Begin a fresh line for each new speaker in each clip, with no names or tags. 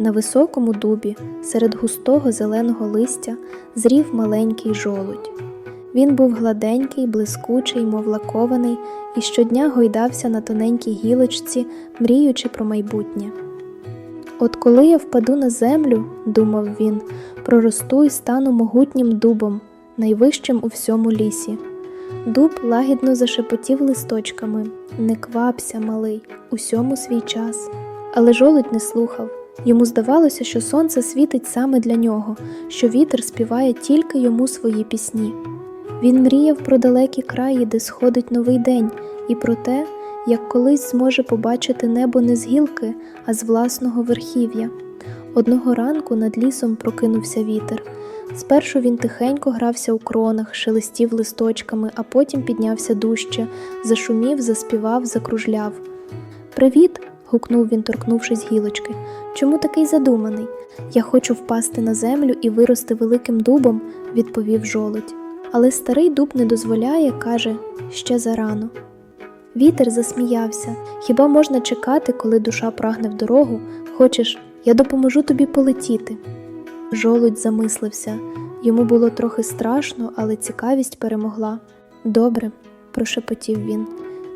На високому дубі, серед густого зеленого листя, зрів маленький жолудь. Він був гладенький, блискучий, мов лакований, і щодня гойдався на тоненькій гілочці, мріючи про майбутнє. От коли я впаду на землю, думав він, проросту і стану могутнім дубом, найвищим у всьому лісі. Дуб лагідно зашепотів листочками Не квапся, малий, усьому свій час. Але жолудь не слухав. Йому здавалося, що сонце світить саме для нього, що вітер співає тільки йому свої пісні. Він мріяв про далекі краї, де сходить новий день, і про те, як колись зможе побачити небо не з гілки, а з власного верхів'я. Одного ранку над лісом прокинувся вітер. Спершу він тихенько грався у кронах, шелестів листочками, а потім піднявся дужче, зашумів, заспівав, закружляв. Привіт! Гукнув він, торкнувшись гілочки. Чому такий задуманий? Я хочу впасти на землю і вирости великим дубом, відповів жолудь. Але старий дуб не дозволяє, каже, ще зарано. Вітер засміявся. Хіба можна чекати, коли душа прагне в дорогу? Хочеш, я допоможу тобі полетіти. Жолудь замислився. Йому було трохи страшно, але цікавість перемогла. Добре, прошепотів він,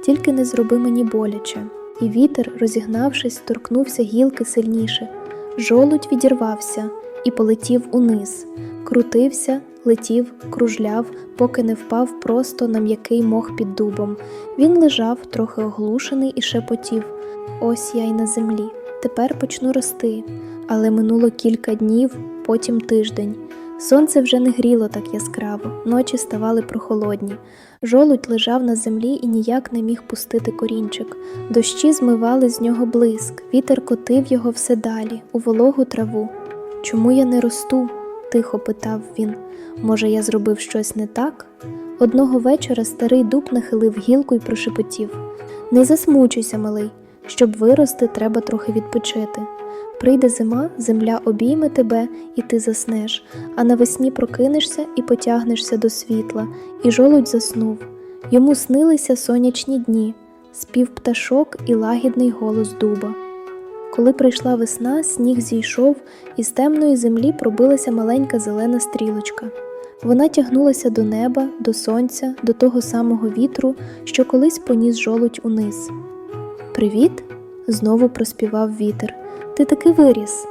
тільки не зроби мені боляче. І вітер, розігнавшись, торкнувся гілки сильніше. Жолудь відірвався і полетів униз, крутився, летів, кружляв, поки не впав просто на м'який мох під дубом. Він лежав, трохи оглушений і шепотів Ось я й на землі. Тепер почну рости. Але минуло кілька днів, потім тиждень. Сонце вже не гріло так яскраво, ночі ставали прохолодні. Жолудь лежав на землі і ніяк не міг пустити корінчик. Дощі змивали з нього блиск, вітер котив його все далі, у вологу траву. Чому я не росту? тихо питав він. Може, я зробив щось не так? Одного вечора старий дуб нахилив гілку і прошепотів Не засмучуйся, малий. Щоб вирости, треба трохи відпочити. Прийде зима, земля обійме тебе, і ти заснеш, а навесні прокинешся і потягнешся до світла, і жолудь заснув. Йому снилися сонячні дні, спів пташок і лагідний голос дуба. Коли прийшла весна, сніг зійшов, і з темної землі пробилася маленька зелена стрілочка. Вона тягнулася до неба, до сонця, до того самого вітру, що колись поніс жолудь униз. Привіт! Знову проспівав вітер. Ти таки виріс.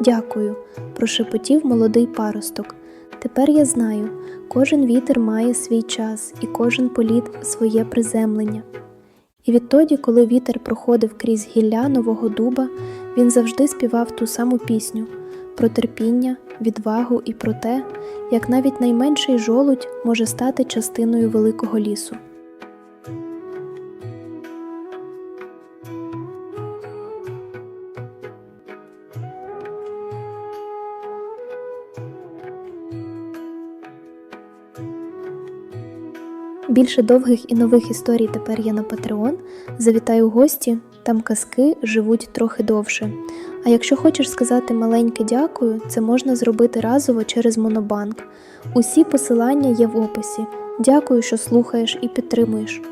Дякую, прошепотів молодий паросток. Тепер я знаю, кожен вітер має свій час і кожен політ своє приземлення. І відтоді, коли вітер проходив крізь гілля нового дуба, він завжди співав ту саму пісню про терпіння, відвагу і про те, як навіть найменший жолудь може стати частиною великого лісу. Більше довгих і нових історій тепер є на Patreon. Завітай у гості, там казки живуть трохи довше. А якщо хочеш сказати маленьке дякую, це можна зробити разово через Монобанк. Усі посилання є в описі. Дякую, що слухаєш і підтримуєш.